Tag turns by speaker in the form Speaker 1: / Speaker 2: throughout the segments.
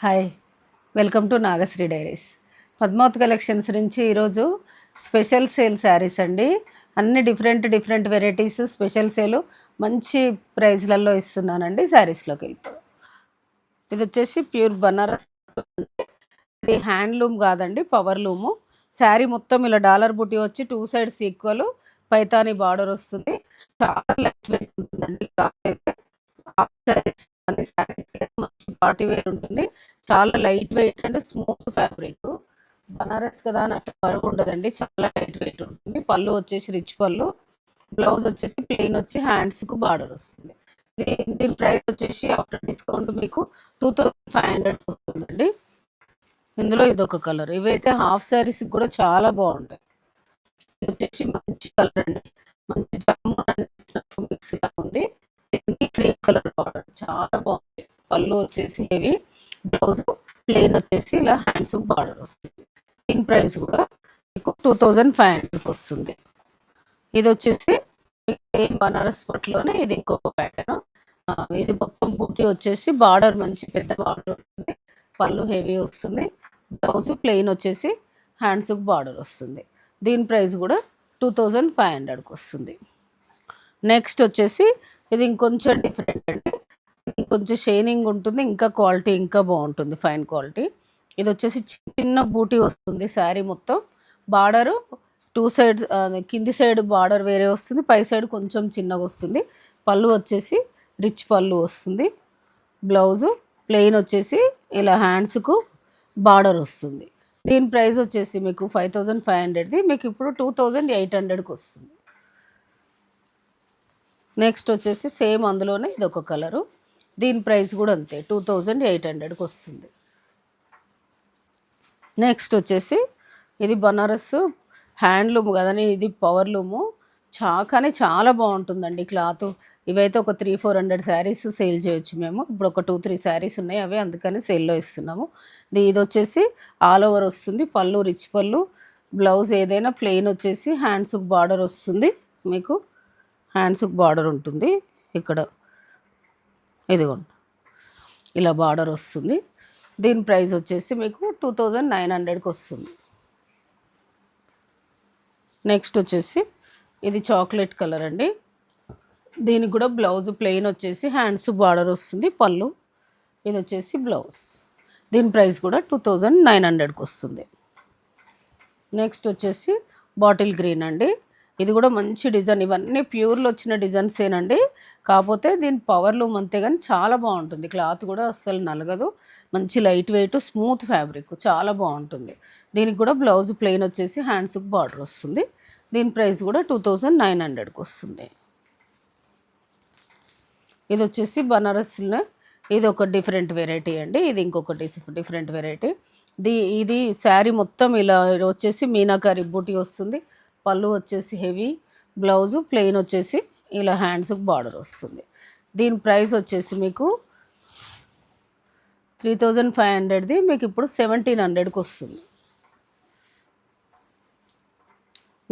Speaker 1: Hi welcome to Nagasri diaries. Padmavat collections నుంచి ఈరోజు special sale saris అండి. అన్ని డిఫరెంట్ డిఫరెంట్ వెరైటీస్ స్పెషల్ సేలు మంచి ప్రైస్లలో ఇస్తున్నానండి శారీస్లోకి. వెళ్తాను ఇది వచ్చేసి ప్యూర్ బనారస్. ఇది హ్యాండ్లూమ్ కాదండి పవర్ లూము. శారీ మొత్తం ఇలా డాలర్ బుటీ వచ్చి two sides equal Paithani border వస్తుంది. చాలా లైట్ వెయిట్ ఉంటుందండి శారీస్. పార్టీ వేర్ ఉంటుంది. చాలా light weight and smooth fabric. Banaras కదా అని అట్లా బరువు ఉండదండి. చాలా లైట్ వెయిట్ ఉంటుంది. పళ్ళు వచ్చేసి రిచ్ పళ్ళు. బ్లౌజ్ వచ్చేసి ప్లెయిన్ వచ్చి హ్యాండ్స్కు బార్డర్ వస్తుంది. దీని ప్రైస్ వచ్చేసి ఆఫ్టర్ డిస్కౌంట్ మీకు టూ థౌజండ్ ఫైవ్ హండ్రెడ్ వస్తుందండి. ఇందులో ఇదొక కలర్. ఇవైతే హాఫ్ శారీస్ కూడా చాలా బాగుంటాయి. ఇది వచ్చేసి మంచి కలర్ అండి. మంచి జాము మిక్స్ ఉంది. దీనికి క్రీమ్ కలర్ బార్డర్. చాలా బాగుంది. పళ్ళు వచ్చేసి హెవీ బ్లౌజ్ ప్లెయిన్ వచ్చేసి ఇలా హ్యాండ్స్ బార్డర్ వస్తుంది. దీని ప్రైస్ కూడా మీకు టూ థౌజండ్ ఫైవ్ హండ్రెడ్కి వస్తుంది. ఇది వచ్చేసి సేమ్ బనారస్ పట్లోనే ఇది ఇంకొక ప్యాటర్న్ ఇది మొత్తం బుట్టి వచ్చేసి బార్డర్ మంచి పెద్ద బార్డర్ వస్తుంది. పళ్ళు హెవీ వస్తుంది. బ్లౌజ్ ప్లెయిన్ వచ్చేసి హ్యాండ్స్కి బార్డర్ వస్తుంది. దీని ప్రైస్ కూడా టూ థౌజండ్ ఫైవ్ హండ్రెడ్కి వస్తుంది. నెక్స్ట్ వచ్చేసి ఇది ఇంకొంచెం డిఫరెంట్ కొంచెం షైనింగ్ ఉంటుంది ఇంకా క్వాలిటీ ఇంకా బాగుంటుంది ఫైన్ క్వాలిటీ. ఇది వచ్చేసి చిన్న బూటీ వస్తుంది శారీ మొత్తం. బార్డరు టూ సైడ్స్ కింది సైడ్ బార్డర్ వేరే వస్తుంది పై సైడ్ కొంచెం చిన్నగా వస్తుంది. పళ్ళు వచ్చేసి రిచ్ పళ్ళు వస్తుంది. బ్లౌజు ప్లెయిన్ వచ్చేసి ఇలా హ్యాండ్స్కు బార్డర్ వస్తుంది. దీని ప్రైస్ వచ్చేసి మీకు ఫైవ్ థౌజండ్ ఫైవ్ హండ్రెడ్ది మీకు ఇప్పుడు టూ థౌజండ్ ఎయిట్ హండ్రెడ్కి వస్తుంది. నెక్స్ట్ వచ్చేసి సేమ్ అందులోనే ఇది ఒక కలరు. దీని ప్రైస్ కూడా అంతే టూ థౌజండ్ ఎయిట్ హండ్రెడ్కి వస్తుంది. నెక్స్ట్ వచ్చేసి ఇది బనారస్ హ్యాండ్లూమ్ కదని ఇది పవర్ లూము. చా కానీ చాలా బాగుంటుందండి క్లాత్. ఇవైతే ఒక three four hundred saris sale చేయొచ్చు మేము. ఇప్పుడు ఒక టూ త్రీ శారీస్ ఉన్నాయి అవి అందుకని సేల్లో ఇస్తున్నాము. ఇది వచ్చేసి ఆల్ ఓవర్ వస్తుంది పళ్ళు రిచ్ పళ్ళు. బ్లౌజ్ ఏదైనా ప్లెయిన్ వచ్చేసి హ్యాండ్స్కి బార్డర్ వస్తుంది. మీకు హ్యాండ్స్కి బార్డర్ ఉంటుంది ఇక్కడ. ఇదిగోండి. ఇలా బార్డర్ వస్తుంది. దీని ప్రైస్ వచ్చేసి మీకు టూ థౌజండ్ నైన్ హండ్రెడ్కి వస్తుంది. నెక్స్ట్ వచ్చేసి ఇది చాక్లెట్ కలర్ అండి. దీనికి కూడా బ్లౌజ్ ప్లెయిన్ వచ్చేసి హ్యాండ్స్ బార్డర్ వస్తుంది. పళ్ళు. ఇది వచ్చేసి బ్లౌజ్. దీని ప్రైస్ కూడా టూ థౌజండ్ నైన్ హండ్రెడ్కి వస్తుంది. నెక్స్ట్ వచ్చేసి బాటిల్ గ్రీన్ అండి. ఇది కూడా మంచి డిజైన్. ఇవన్నీ ప్యూర్లో వచ్చిన డిజైన్సేనండి కాకపోతే దీని పవర్ లూమ్ అంతే కానీ చాలా బాగుంటుంది. క్లాత్ కూడా అస్సలు నలగదు. మంచి లైట్ వెయిట్ స్మూత్ ఫ్యాబ్రిక్. చాలా బాగుంటుంది. దీనికి కూడా బ్లౌజ్ ప్లెయిన్ వచ్చేసి హ్యాండ్స్కి బార్డర్ వస్తుంది. దీని ప్రైస్ కూడా టూ థౌజండ్ నైన్ హండ్రెడ్కి వస్తుంది. ఇది వచ్చేసి బనారస్లో ఇది ఒక డిఫరెంట్ వెరైటీ అండి. ఇది ఇంకొక డిఫరెంట్ వెరైటీ. ది ఇది శారీ మొత్తం ఇలా వచ్చేసి మీనాకారి బూటీ వస్తుంది. పళ్ళు వచ్చేసి హెవీ బ్లౌజు ప్లెయిన్ వచ్చేసి ఇలా హ్యాండ్స్కి బార్డర్ వస్తుంది. దీని ప్రైస్ వచ్చేసి మీకు త్రీ థౌజండ్ ఫైవ్ హండ్రెడ్ది మీకు ఇప్పుడు సెవెంటీన్ హండ్రెడ్కి వస్తుంది.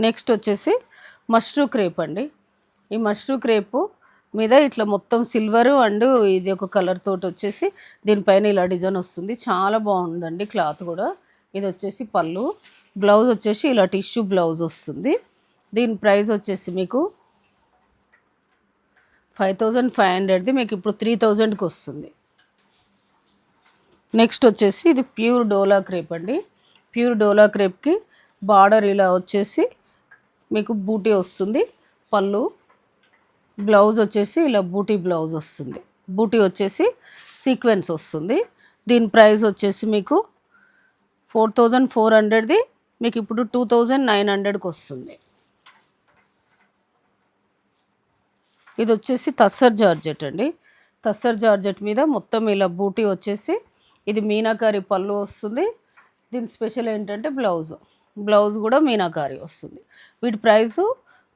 Speaker 1: నెక్స్ట్ వచ్చేసి మష్రూ క్రేప్ అండి. ఈ మష్రూ క్రేపు మీద ఇట్లా మొత్తం సిల్వరు అండ్ ఇది ఒక కలర్ తోటి వచ్చేసి దీనిపైన ఇలా డిజైన్ వస్తుంది. చాలా బాగుందండి క్లాత్ కూడా. ఇది వచ్చేసి పళ్ళు. బ్లౌజ్ వచ్చేసి ఇలా టిష్యూ బ్లౌజ్ వస్తుంది. దీని ప్రైస్ వచ్చేసి మీకు ఫైవ్ థౌజండ్ ఫైవ్ హండ్రెడ్ది మీకు ఇప్పుడు త్రీ థౌజండ్కి వస్తుంది. నెక్స్ట్ వచ్చేసి ఇది ప్యూర్ డోలా క్రేప్ అండి. ప్యూర్ డోలా క్రేప్కి బార్డర్ ఇలా వచ్చేసి మీకు బూటీ వస్తుంది. పళ్ళు బ్లౌజ్ వచ్చేసి ఇలా బూటీ బ్లౌజ్ వస్తుంది. బూటీ వచ్చేసి సీక్వెన్స్ వస్తుంది. దీని ప్రైస్ వచ్చేసి మీకు ఫోర్ థౌజండ్ ఫోర్ హండ్రెడ్ది మీకు ఇప్పుడు టూ థౌజండ్ నైన్ హండ్రెడ్కి వస్తుంది. ఇది వచ్చేసి తస్సర్ జార్జెట్ అండి. తస్సర్ జార్జెట్ మీద మొత్తం ఇలా బూటీ వచ్చేసి ఇది మీనాకారి పళ్ళు వస్తుంది. దీని స్పెషల్ ఏంటంటే బ్లౌజ్. బ్లౌజ్ కూడా మీనాకారి వస్తుంది. వీటి ప్రైస్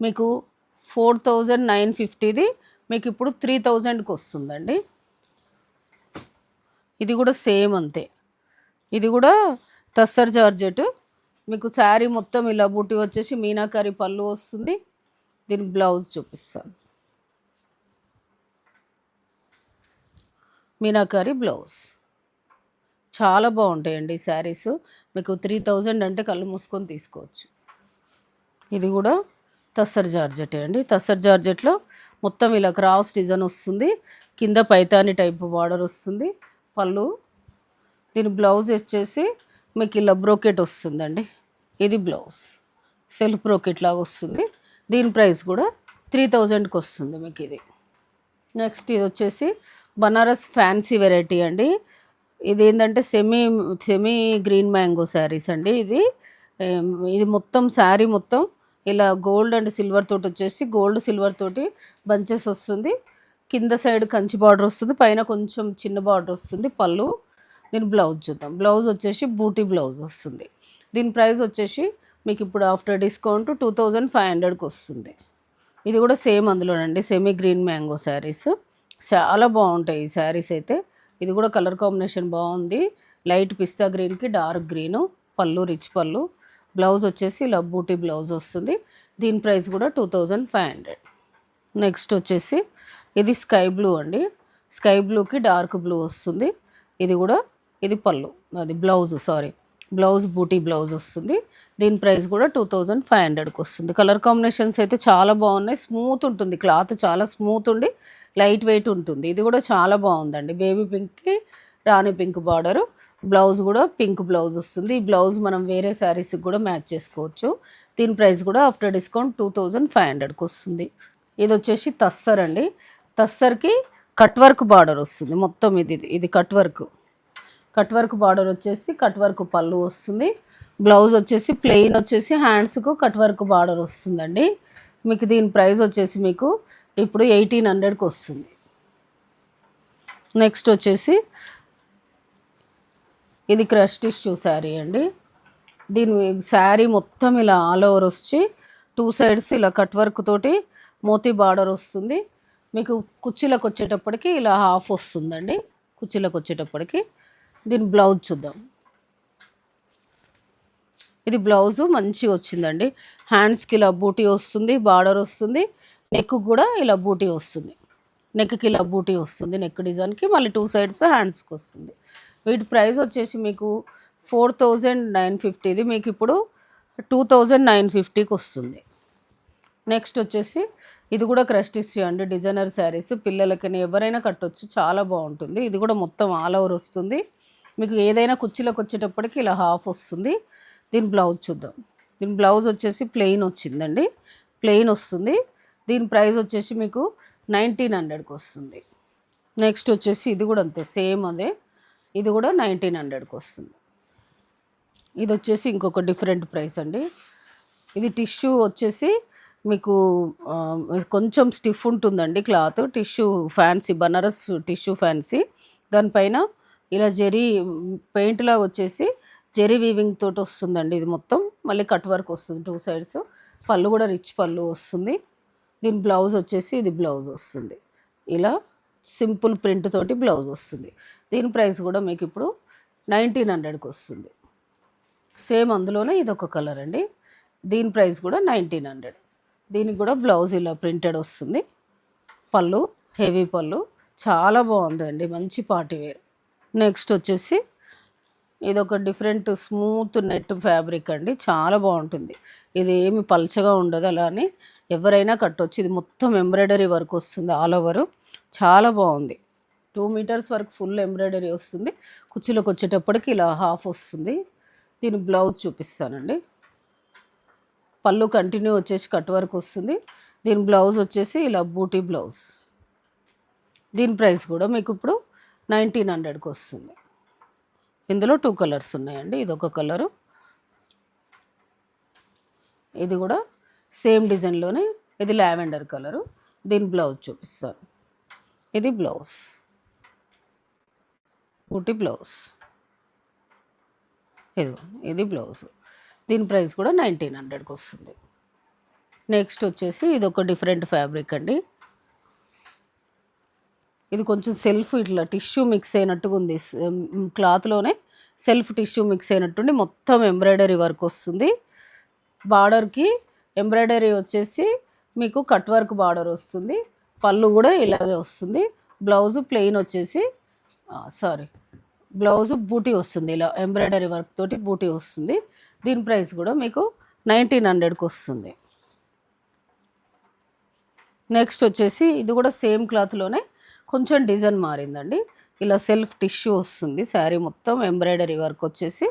Speaker 1: మీకు ఫోర్ థౌజండ్ నైన్ ఫిఫ్టీది మీకు ఇప్పుడు త్రీ థౌజండ్కి వస్తుందండి. ఇది కూడా సేమ్ అంతే. ఇది కూడా తస్సర్ జార్జెట్ మీకు శారీ మొత్తం ఇలా బుట్టి వచ్చేసి మీనాకారి పళ్ళు వస్తుంది. దీని బ్లౌజ్ చూపిస్తాను. మీనాకారి బ్లౌజ్. చాలా బాగుంటాయండి శారీస్. మీకు త్రీ థౌజండ్ అంటే కళ్ళు మూసుకొని తీసుకోవచ్చు. ఇది కూడా తస్సర్ జార్జెట్ అండి. తస్సర్ జార్జెట్లో మొత్తం ఇలా క్రాస్ డిజైన్ వస్తుంది. కింద పైతాని టైప్ బార్డర్ వస్తుంది. పళ్ళు. దీని బ్లౌజ్ వచ్చేసి మీకు ఇలా బ్రోకెట్ వస్తుందండి. ఇది బ్లౌజ్. సెల్ఫ్ బ్రోకెట్ లాగా వస్తుంది. దీని ప్రైస్ కూడా త్రీ థౌజండ్కి వస్తుంది మీకు ఇది. నెక్స్ట్ ఇది వచ్చేసి బనారస్ ఫ్యాన్సీ వెరైటీ అండి. ఇది ఏంటంటే semi semi green mango saris అండి ఇది. ఇది మొత్తం శారీ మొత్తం ఇలా గోల్డ్ అండ్ సిల్వర్ తోటి వచ్చేసి గోల్డ్ సిల్వర్ తోటి బంచెస్ వస్తుంది. కింద సైడ్ కంచి బార్డర్ వస్తుంది. పైన కొంచెం చిన్న బార్డర్ వస్తుంది పళ్ళు. దీని బ్లౌజ్ చూద్దాం. బ్లౌజ్ వచ్చేసి బూటీ బ్లౌజ్ వస్తుంది. దీని ప్రైస్ వచ్చేసి మీకు ఇప్పుడు after discount two thousand five హండ్రెడ్కి వస్తుంది. ఇది కూడా సేమ్ అందులోనండి సెమీ గ్రీన్ మ్యాంగో శారీస్ చాలా బాగుంటాయి ఈ శారీస్ అయితే. ఇది కూడా కలర్ కాంబినేషన్ బాగుంది. లైట్ పిస్తా గ్రీన్కి డార్క్ గ్రీను పళ్ళు రిచ్ పళ్ళు. బ్లౌజ్ వచ్చేసి లవ్ బూటీ బ్లౌజ్ వస్తుంది. దీని ప్రైస్ కూడా two thousand five hundred. Next వచ్చేసి ఇది స్కై బ్లూ అండి. స్కై బ్లూకి డార్క్ బ్లూ వస్తుంది. ఇది కూడా ఇది పళ్ళు అది బ్లౌజ్ సారీ బ్లౌజ్ బూటీ బ్లౌజ్ వస్తుంది. దీని ప్రైస్ కూడా టూ థౌజండ్ ఫైవ్ హండ్రెడ్కి వస్తుంది. కలర్ కాంబినేషన్స్ అయితే చాలా బాగున్నాయి. స్మూత్ ఉంటుంది. క్లాత్ చాలా స్మూత్ ఉండి లైట్ వెయిట్ ఉంటుంది. ఇది కూడా చాలా బాగుందండి. బేబీ పింక్కి రాణి పింక్ బార్డరు. బ్లౌజ్ కూడా పింక్ బ్లౌజ్ వస్తుంది. ఈ బ్లౌజ్ మనం వేరే శారీస్కి కూడా మ్యాచ్ చేసుకోవచ్చు. దీని ప్రైస్ కూడా after discount two thousand five హండ్రెడ్కి వస్తుంది. ఇది వచ్చేసి తస్సర్ అండి. తస్సర్కి కట్ వర్క్ బార్డర్ వస్తుంది. మొత్తం ఇది ఇది cut work. Cut work border వచ్చేసి కట్ వర్క్ పళ్ళు వస్తుంది. బ్లౌజ్ వచ్చేసి ప్లెయిన్ వచ్చేసి హ్యాండ్స్కు కట్ వర్క్ బార్డర్ వస్తుందండి. మీకు దీని ప్రైస్ వచ్చేసి మీకు ఇప్పుడు ఎయిటీన్ హండ్రెడ్కి వస్తుంది. నెక్స్ట్ వచ్చేసి ఇది క్రష్ టిష్యూ శారీ అండి. దీని శారీ మొత్తం ఇలా ఆల్ ఓవర్ వచ్చి టూ సైడ్స్ ఇలా కట్ వర్క్ తోటి మోతీ బార్డర్ వస్తుంది. మీకు కుర్చీలకు వచ్చేటప్పటికి ఇలా హాఫ్ వస్తుందండి. కుర్చీలకు వచ్చేటప్పటికి దీని బ్లౌజ్ చూద్దాం. ఇది బ్లౌజు మంచిగా వచ్చిందండి. హ్యాండ్స్కి ఇలా బూటీ వస్తుంది బార్డర్ వస్తుంది. నెక్ కూడా ఇలా బూటీ వస్తుంది. నెక్కి ఇలా బూటీ వస్తుంది నెక్ డిజైన్కి మళ్ళీ టూ సైడ్స్ హ్యాండ్స్కి వస్తుంది. వీటి ప్రైస్ వచ్చేసి మీకు ఫోర్ థౌజండ్ నైన్ ఫిఫ్టీది మీకు ఇప్పుడు టూ థౌజండ్ నైన్ ఫిఫ్టీకి వస్తుంది. నెక్స్ట్ వచ్చేసి ఇది కూడా క్రష్ టిష్యూ అండి. డిజైనర్ శారీస్ పిల్లలకి ఎవరైనా కట్టొచ్చు. చాలా బాగుంటుంది. ఇది కూడా మొత్తం ఆల్ ఓవర్ వస్తుంది. మీకు ఏదైనా కుర్చీలోకి వచ్చేటప్పటికి ఇలా హాఫ్ వస్తుంది. దీని బ్లౌజ్ చూద్దాం. దీని బ్లౌజ్ వచ్చేసి ప్లెయిన్ వచ్చిందండి. ప్లెయిన్ వస్తుంది. దీని ప్రైస్ వచ్చేసి మీకు నైన్టీన్ హండ్రెడ్కి వస్తుంది. నెక్స్ట్ వచ్చేసి ఇది కూడా అంతే సేమ్ అదే. ఇది కూడా నైన్టీన్ హండ్రెడ్కి వస్తుంది. ఇది వచ్చేసి ఇంకొక డిఫరెంట్ ప్రైస్ అండి. ఇది టిష్యూ వచ్చేసి మీకు కొంచెం స్టిఫ్ ఉంటుందండి cloth. Tissue fancy Banaras tissue fancy. దానిపైన ఇలా జెరీ పెయింట్ లాగా వచ్చేసి జెరీ వీవింగ్ తోటి వస్తుందండి ఇది మొత్తం. మళ్ళీ కట్ వర్క్ వస్తుంది టూ సైడ్స్ పళ్ళు కూడా రిచ్ పళ్ళు వస్తుంది. దీని బ్లౌజ్ వచ్చేసి ఇది బ్లౌజ్ వస్తుంది. ఇలా సింపుల్ ప్రింట్ తోటి బ్లౌజ్ వస్తుంది. దీని ప్రైస్ కూడా మీకు ఇప్పుడు నైన్టీన్ హండ్రెడ్కి వస్తుంది. సేమ్ అందులోనే ఇది ఒక కలర్ అండి. దీని ప్రైస్ కూడా నైన్టీన్ హండ్రెడ్ దీనికి కూడా బ్లౌజ్ ఇలా ప్రింటెడ్ వస్తుంది. పళ్ళు హెవీ పళ్ళు. చాలా బాగుందండి మంచి పార్టీ వేర్. నెక్స్ట్ వచ్చేసి ఇది ఒక డిఫరెంట్ స్మూత్ నెట్ ఫ్యాబ్రిక్ అండి. చాలా బాగుంటుంది. ఇది ఏమి పల్చగా ఉండదు అలా అని ఎవరైనా కట్టొచ్చు. ఇది మొత్తం ఎంబ్రాయిడరీ వర్క్ వస్తుంది ఆల్ ఓవర్. చాలా బాగుంది. టూ మీటర్స్ వరకు ఫుల్ ఎంబ్రాయిడరీ వస్తుంది. కుర్చీలోకి వచ్చేటప్పటికి ఇలా హాఫ్ వస్తుంది. దీని బ్లౌజ్ చూపిస్తానండి. పళ్ళు కంటిన్యూ వచ్చేసి కట్ వరకు వస్తుంది. దీని బ్లౌజ్ వచ్చేసి ఇలా బూటీ బ్లౌజ్. దీని ప్రైస్ కూడా మీకు ఇప్పుడు నైన్టీన్ హండ్రెడ్కి వస్తుంది. ఇందులో టూ కలర్స్ ఉన్నాయండి. ఇది ఒక కలరు ఇది కూడా సేమ్ డిజైన్లోనే ఇది లావెండర్ కలరు దీని బ్లౌజ్ చూపిస్తాను. ఇది బ్లౌజ్ పుట్టి బ్లౌజ్ ఇది ఇది బ్లౌజ్ దీని ప్రైస్ కూడా నైన్టీన్ హండ్రెడ్కి వస్తుంది. నెక్స్ట్ వచ్చేసి ఇది ఒక డిఫరెంట్ ఫ్యాబ్రిక్ అండి. ఇది కొంచెం సెల్ఫ్ ఇట్లా టిష్యూ మిక్స్ అయినట్టుగా ఉంది క్లాత్లోనే సెల్ఫ్ టిష్యూ మిక్స్ అయినట్టుండి మొత్తం ఎంబ్రాయిడరీ వర్క్ వస్తుంది. బార్డర్కి ఎంబ్రాయిడరీ వచ్చేసి మీకు కట్ వర్క్ బార్డర్ వస్తుంది. పళ్ళు కూడా ఇలాగే వస్తుంది. బ్లౌజ్ ప్లెయిన్ వచ్చేసి సారీ బ్లౌజ్ బూటీ వస్తుంది ఇలా ఎంబ్రాయిడరీ వర్క్ తోటి బూటీ వస్తుంది. దీని ప్రైస్ కూడా మీకు నైన్టీన్ హండ్రెడ్కి వస్తుంది. నెక్స్ట్ వచ్చేసి ఇది కూడా సేమ్ క్లాత్లోనే కొంచెం డిజైన్ మారిందండి. ఇలా సెల్ఫ్ టిష్యూ వస్తుంది. శారీ మొత్తం ఎంబ్రాయిడరీ వర్క్ వచ్చేసి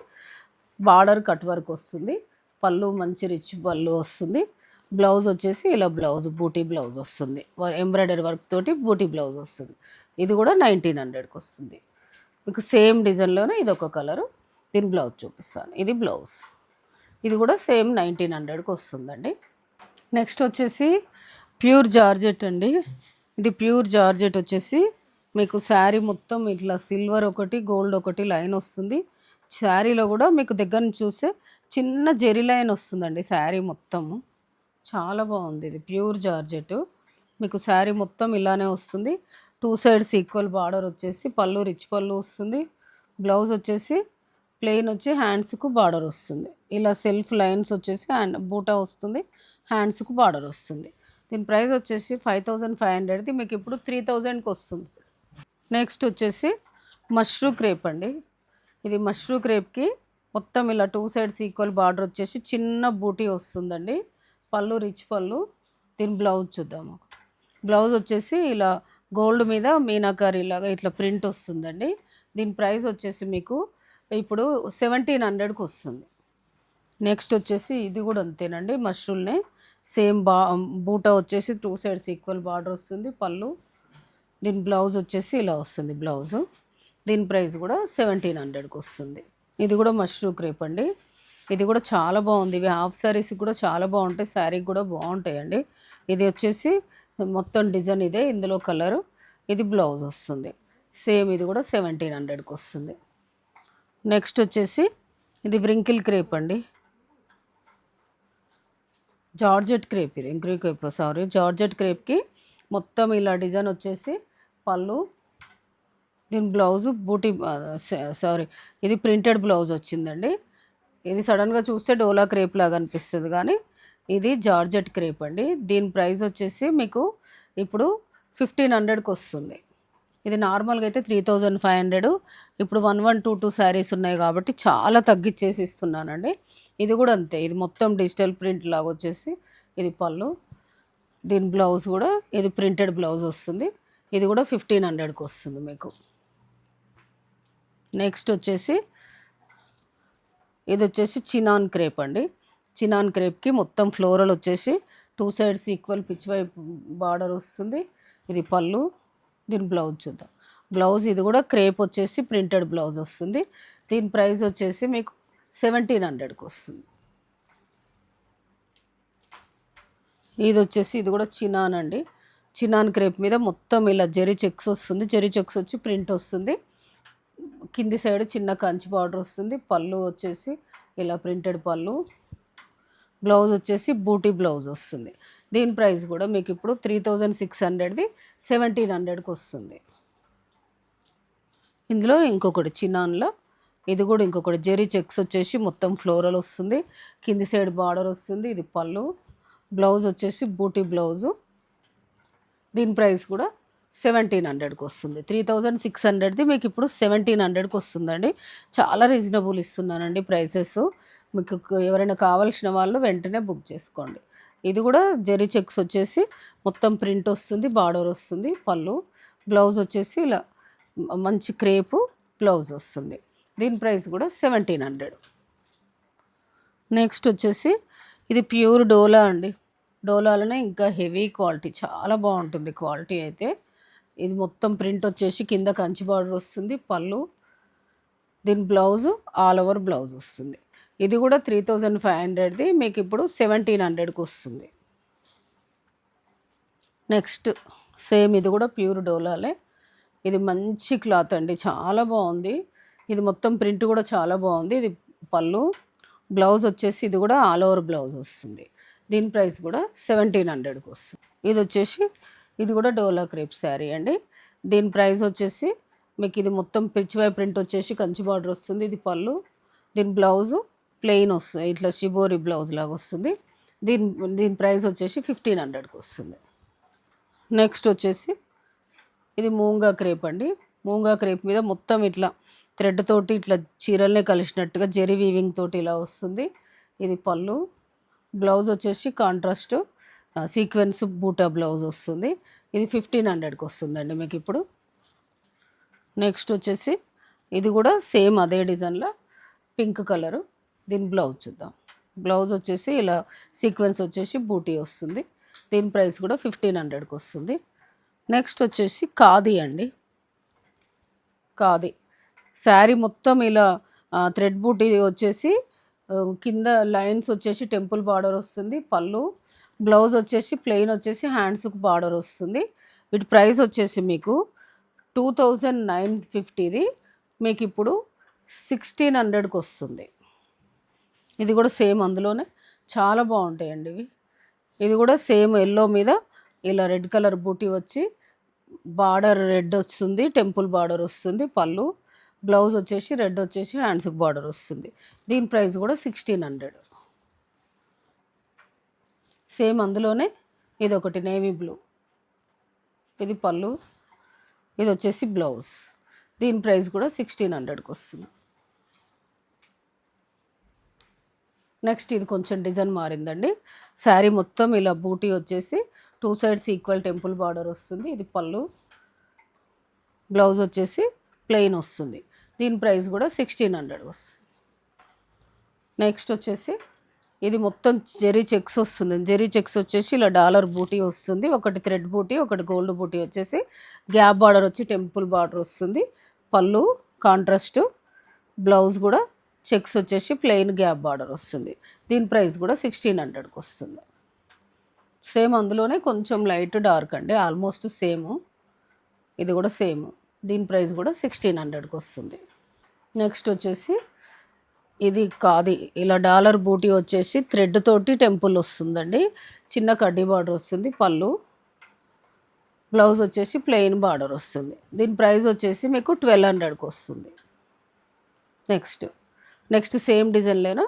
Speaker 1: బార్డర్ కట్ వర్క్ వస్తుంది. పళ్ళు మంచి రిచ్ పళ్ళు వస్తుంది. బ్లౌజ్ వచ్చేసి ఇలా బ్లౌజ్ బూటీ బ్లౌజ్ వస్తుంది. ఎంబ్రాయిడరీ వర్క్ తోటి బూటీ బ్లౌజ్ వస్తుంది. ఇది కూడా నైన్టీన్ హండ్రెడ్కి వస్తుంది. మీకు సేమ్ డిజైన్లోనే ఇది ఒక కలరు. దీని బ్లౌజ్ చూపిస్తాను. ఇది బ్లౌజ్. ఇది కూడా సేమ్ నైన్టీన్ హండ్రెడ్కి వస్తుందండి. నెక్స్ట్ వచ్చేసి ప్యూర్ జార్జెట్ అండి. ఇది ప్యూర్ జార్జెట్ వచ్చేసి. మీకు శారీ మొత్తం ఇట్లా సిల్వర్ ఒకటి గోల్డ్ ఒకటి లైన్ వస్తుంది. శారీలో కూడా మీకు దగ్గర నుంచి చూస్తే చిన్న జెరీ లైన్ వస్తుందండి శారీ మొత్తము. చాలా బాగుంది ఇది ప్యూర్ జార్జెట్. మీకు శారీ మొత్తం ఇలానే వస్తుంది. టూ సైడ్స్ ఈక్వల్ బార్డర్ వచ్చేసి పళ్ళు రిచ్ పళ్ళు వస్తుంది. బ్లౌజ్ వచ్చేసి ప్లెయిన్ వచ్చి హ్యాండ్స్కు బార్డర్ వస్తుంది. ఇలా సెల్ఫ్ లైన్స్ వచ్చేసి హ్యాండ్ బూటా వస్తుంది. హ్యాండ్స్కు బార్డర్ వస్తుంది. దీని ప్రైస్ వచ్చేసి ఫైవ్ థౌజండ్ ఫైవ్ హండ్రెడ్ది. మీకు ఇప్పుడు త్రీ థౌజండ్కి వస్తుంది. నెక్స్ట్ వచ్చేసి మష్రూ క్రేప్ అండి. ఇది మష్రూ క్రేప్కి మొత్తం ఇలా టూ సైడ్స్ ఈక్వల్ బార్డర్ వచ్చేసి చిన్న బూటీ వస్తుందండి. పళ్ళు రిచ్ పళ్ళు. దీని బ్లౌజ్ చూద్దాము బ్లౌజ్ వచ్చేసి ఇలా గోల్డ్ మీద మీనాకారి ఇలాగా ఇట్లా ప్రింట్ వస్తుందండి. దీని ప్రైస్ వచ్చేసి మీకు ఇప్పుడు సెవెంటీన్ హండ్రెడ్కి వస్తుంది. నెక్స్ట్ వచ్చేసి ఇది కూడా అంతేనండి మష్రూల్నే సేమ్ బా బూటా వచ్చేసి టూ సైడ్స్ ఈక్వల్ బార్డర్ వస్తుంది పళ్ళు. దీని బ్లౌజ్ వచ్చేసి ఇలా వస్తుంది బ్లౌజ్. దీని ప్రైస్ కూడా సెవెంటీన్ హండ్రెడ్కి వస్తుంది. ఇది కూడా మష్రూ క్రేప్ అండి. ఇది కూడా చాలా బాగుంది. ఇవి హాఫ్ శారీస్ కూడా చాలా బాగుంటాయి. శారీ కూడా బాగుంటాయండి. ఇది వచ్చేసి మొత్తం డిజైన్ ఇదే ఇందులో కలరు. ఇది బ్లౌజ్ వస్తుంది. సేమ్ ఇది కూడా సెవెంటీన్ హండ్రెడ్కి వస్తుంది. నెక్స్ట్ వచ్చేసి ఇది వ్రింకిల్ క్రేప్ అండి. జార్జెట్ క్రేప్ ఇది ఇంక్రీ క్రేప్ సారీ జార్జెట్ క్రేప్కి మొత్తం ఇలా డిజైన్ వచ్చేసి పళ్ళు దీని బ్లౌజ్ బూటీ సారీ ఇది ప్రింటెడ్ బ్లౌజ్ వచ్చిందండి. ఇది సడన్గా చూస్తే డోలా క్రేప్ లాగా అనిపిస్తుంది కానీ ఇది జార్జెట్ క్రేప్ అండి. దీని ప్రైస్ వచ్చేసి మీకు ఇప్పుడు ఫిఫ్టీన్ హండ్రెడ్కి వస్తుంది. ఇది నార్మల్గా అయితే త్రీ థౌజండ్ ఫైవ్ హండ్రెడ్. ఇప్పుడు one one two two saris ఉన్నాయి కాబట్టి చాలా తగ్గించేసి ఇస్తున్నానండి ఇది కూడా అంతే. ఇది మొత్తం డిజిటల్ ప్రింట్ లాగా వచ్చేసి ఇది పళ్ళు. దీని బ్లౌజ్ కూడా ఇది ప్రింటెడ్ బ్లౌజ్ వస్తుంది. ఇది కూడా ఫిఫ్టీన్ హండ్రెడ్కి వస్తుంది మీకు. నెక్స్ట్ వచ్చేసి ఇది వచ్చేసి చినాన్ క్రేప్ అండి. చినాన్ క్రేప్కి మొత్తం ఫ్లోరల్ వచ్చేసి టూ సైడ్స్ ఈక్వల్ పిచ్ వైపు బార్డర్ వస్తుంది. ఇది పళ్ళు. దీని బ్లౌజ్ చూద్దాం. బ్లౌజ్ ఇది కూడా క్రేప్ వచ్చేసి ప్రింటెడ్ బ్లౌజ్ వస్తుంది. దీని ప్రైస్ వచ్చేసి మీకు సెవెంటీన్ హండ్రెడ్కి వస్తుంది. ఇది వచ్చేసి ఇది కూడా చినాన్ అండి. చినాన్ క్రేప్ మీద మొత్తం ఇలా జెరీ చెక్స్ వస్తుంది. జెరీ చెక్స్ వచ్చి ప్రింట్ వస్తుంది. కింది సైడ్ చిన్న కంచి బార్డర్ వస్తుంది. పళ్ళు వచ్చేసి ఇలా ప్రింటెడ్ పళ్ళు. బ్లౌజ్ వచ్చేసి బూటీ బ్లౌజ్ వస్తుంది. దీని ప్రైస్ కూడా మీకు ఇప్పుడు త్రీ థౌజండ్ సిక్స్ హండ్రెడ్ది సెవెంటీన్ హండ్రెడ్కి వస్తుంది. ఇందులో ఇంకొకటి చిన్నాన్లో ఇది కూడా ఇంకొకటి జెరీ చెక్స్ వచ్చేసి మొత్తం ఫ్లోరల్ వస్తుంది. కింది సైడ్ బార్డర్ వస్తుంది ఇది పళ్ళు. బ్లౌజ్ వచ్చేసి బూటీ బ్లౌజు. దీని ప్రైస్ కూడా సెవెంటీన్ హండ్రెడ్కి వస్తుంది. త్రీ థౌజండ్ సిక్స్ హండ్రెడ్ది మీకు ఇప్పుడు సెవెంటీన్ హండ్రెడ్కి వస్తుందండి. చాలా రీజనబుల్ ఇస్తున్నానండి ప్రైసెస్. మీకు ఎవరైనా కావాల్సిన వాళ్ళు వెంటనే బుక్ చేసుకోండి. ఇది కూడా జెరీ చెక్స్ వచ్చేసి మొత్తం ప్రింట్ వస్తుంది బార్డర్ వస్తుంది పళ్ళు బ్లౌజ్ వచ్చేసి ఇలా మంచి క్రేపు బ్లౌజ్ వస్తుంది. దీని ప్రైస్ కూడా సెవెంటీన్ హండ్రెడ్. నెక్స్ట్ వచ్చేసి ఇది ప్యూర్ డోలా అండి. డోలాలోనే ఇంకా హెవీ క్వాలిటీ చాలా బాగుంటుంది క్వాలిటీ అయితే. ఇది మొత్తం ప్రింట్ వచ్చేసి కింద కంచి బార్డర్ వస్తుంది పళ్ళు దీని బ్లౌజ్ ఆల్ ఓవర్ బ్లౌజ్ వస్తుంది. ఇది కూడా త్రీ థౌజండ్ ఫైవ్ హండ్రెడ్ది మీకు ఇప్పుడు సెవెంటీన్ హండ్రెడ్కి వస్తుంది నెక్స్ట్ సేమ్ ఇది కూడా ప్యూర్ డోలాలే. ఇది మంచి క్లాత్ అండి చాలా బాగుంది. ఇది మొత్తం ప్రింట్ కూడా చాలా బాగుంది. ఇది పళ్ళు బ్లౌజ్ వచ్చేసి ఇది కూడా ఆల్ ఓవర్ బ్లౌజ్ వస్తుంది. దీని ప్రైస్ కూడా సెవెంటీన్ హండ్రెడ్కి వస్తుంది ఇది వచ్చేసి ఇది కూడా డోలా క్రేప్ శారీ అండి. దీని ప్రైస్ వచ్చేసి మీకు ఇది మొత్తం పిచ్చివై ప్రింట్ వచ్చేసి కంచి బార్డర్ వస్తుంది. ఇది పళ్ళు దీని బ్లౌజు ప్లెయిన్ వస్తుంది. ఇట్లా షిబోరి బ్లౌజ్ లాగా వస్తుంది. దీని దీని ప్రైస్ వచ్చేసి ఫిఫ్టీన్ హండ్రెడ్కి వస్తుంది. నెక్స్ట్ వచ్చేసి ఇది మూంగా క్రేప్ అండి. మూంగా క్రేప్ మీద మొత్తం ఇట్లా థ్రెడ్ తోటి ఇట్లా చీరల్ని కలిసినట్టుగా జెరీ వీవింగ్ తోటి ఇలా వస్తుంది. ఇది పళ్ళు. బ్లౌజ్ వచ్చేసి కాంట్రాస్ట్ సీక్వెన్స్ బూటా బ్లౌజ్ వస్తుంది. ఇది ఫిఫ్టీన్ హండ్రెడ్కి వస్తుందండి మీకు ఇప్పుడు. నెక్స్ట్ వచ్చేసి ఇది కూడా సేమ్ అదే డిజైన్లో పింక్ కలరు. దీని బ్లౌజ్ చూద్దాం. బ్లౌజ్ వచ్చేసి ఇలా సీక్వెన్స్ వచ్చేసి బూటీ వస్తుంది. దీని ప్రైస్ కూడా ఫిఫ్టీన్ హండ్రెడ్కి వస్తుంది. నెక్స్ట్ వచ్చేసి ఖాదీ అండి. ఖాదీ. శారీ మొత్తం ఇలా థ్రెడ్ బూటీ వచ్చేసి కింద లైన్స్ వచ్చేసి టెంపుల్ బార్డర్ వస్తుంది పళ్ళు. బ్లౌజ్ వచ్చేసి ప్లెయిన్ వచ్చేసి హ్యాండ్స్కి బార్డర్ వస్తుంది. వీటి ప్రైస్ వచ్చేసి మీకు టూ థౌజండ్ నైన్ ఫిఫ్టీది. మీకు ఇప్పుడు సిక్స్టీన్ హండ్రెడ్కి వస్తుంది. ఇది కూడా సేమ్ అందులోనే. చాలా బాగుంటాయండి ఇవి. ఇది కూడా సేమ్ ఎల్లో మీద ఇలా రెడ్ కలర్ బూటీ వచ్చి బార్డర్ రెడ్ వస్తుంది టెంపుల్ బార్డర్ వస్తుంది పళ్ళు. బ్లౌజ్ వచ్చేసి రెడ్ వచ్చేసి హ్యాండ్స్కి బార్డర్ వస్తుంది. దీని ప్రైస్ కూడా సిక్స్టీన్ హండ్రెడ్. సేమ్ అందులోనే ఇది ఒకటి నేవీ బ్లూ. ఇది పళ్ళు. ఇది వచ్చేసి బ్లౌజ్. దీని ప్రైస్ కూడా సిక్స్టీన్ హండ్రెడ్కి వస్తుంది. నెక్స్ట్ ఇది కొంచెం డిజైన్ మారిందండి. శారీ మొత్తం ఇలా బూటీ వచ్చేసి two sides equal temple border వస్తుంది. ఇది పళ్ళు. బ్లౌజ్ వచ్చేసి ప్లెయిన్ వస్తుంది. దీని ప్రైస్ కూడా సిక్స్టీన్ హండ్రెడ్ వస్తుంది. నెక్స్ట్ వచ్చేసి ఇది మొత్తం జెరీ చెక్స్ వస్తుంది. జెరీ చెక్స్ వచ్చేసి ఇలా డాలర్ బూటీ వస్తుంది. ఒకటి థ్రెడ్ బూటీ ఒకటి గోల్డ్ బూటీ వచ్చేసి గ్యాప్ బార్డర్ వచ్చి టెంపుల్ బార్డర్ వస్తుంది. పళ్ళు కాంట్రాస్ట్ బ్లౌజ్ కూడా చెక్స్ వచ్చేసి ప్లెయిన్ గ్యాప్ బార్డర్ వస్తుంది. దీని ప్రైస్ కూడా సిక్స్టీన్ హండ్రెడ్కి వస్తుంది. సేమ్ అందులోనే కొంచెం లైట్ డార్క్ అండి ఆల్మోస్ట్ సేమ్. ఇది కూడా సేమ్. దీని ప్రైస్ కూడా సిక్స్టీన్ హండ్రెడ్కి వస్తుంది. నెక్స్ట్ వచ్చేసి ఇది కాది ఇలా డాలర్ బూటీ వచ్చేసి థ్రెడ్ తోటి టెంపుల్ వస్తుందండి. చిన్న కడ్డీ బార్డర్ వస్తుంది పళ్ళు. బ్లౌజ్ వచ్చేసి ప్లెయిన్ బార్డర్ వస్తుంది. దీని ప్రైస్ వచ్చేసి మీకు ట్వెల్వ్ హండ్రెడ్కి వస్తుంది. నెక్స్ట్ నెక్స్ట్ సేమ్ డిజైన్లోనా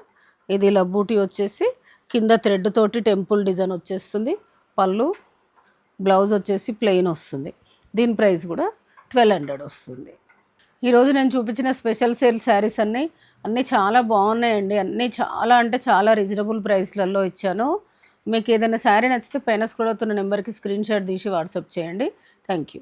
Speaker 1: ఇది ఇలా బూటీ వచ్చేసి కింద థ్రెడ్ తోటి టెంపుల్ డిజైన్ వచ్చేస్తుంది. పళ్ళు బ్లౌజ్ వచ్చేసి ప్లెయిన్ వస్తుంది. దీని ప్రైస్ కూడా ట్వెల్వ్ హండ్రెడ్ వస్తుంది. ఈరోజు నేను చూపించిన స్పెషల్ సేల్ శారీస్ అన్నీ అన్నీ చాలా బాగున్నాయండి. అన్నీ చాలా అంటే చాలా రీజనబుల్ ప్రైస్లలో ఇచ్చాను. మీకు ఏదైనా శారీ నచ్చితే పైన స్కూల్ అవుతున్న నెంబర్కి స్క్రీన్ షాట్ తీసి వాట్సాప్ చేయండి. Thank you.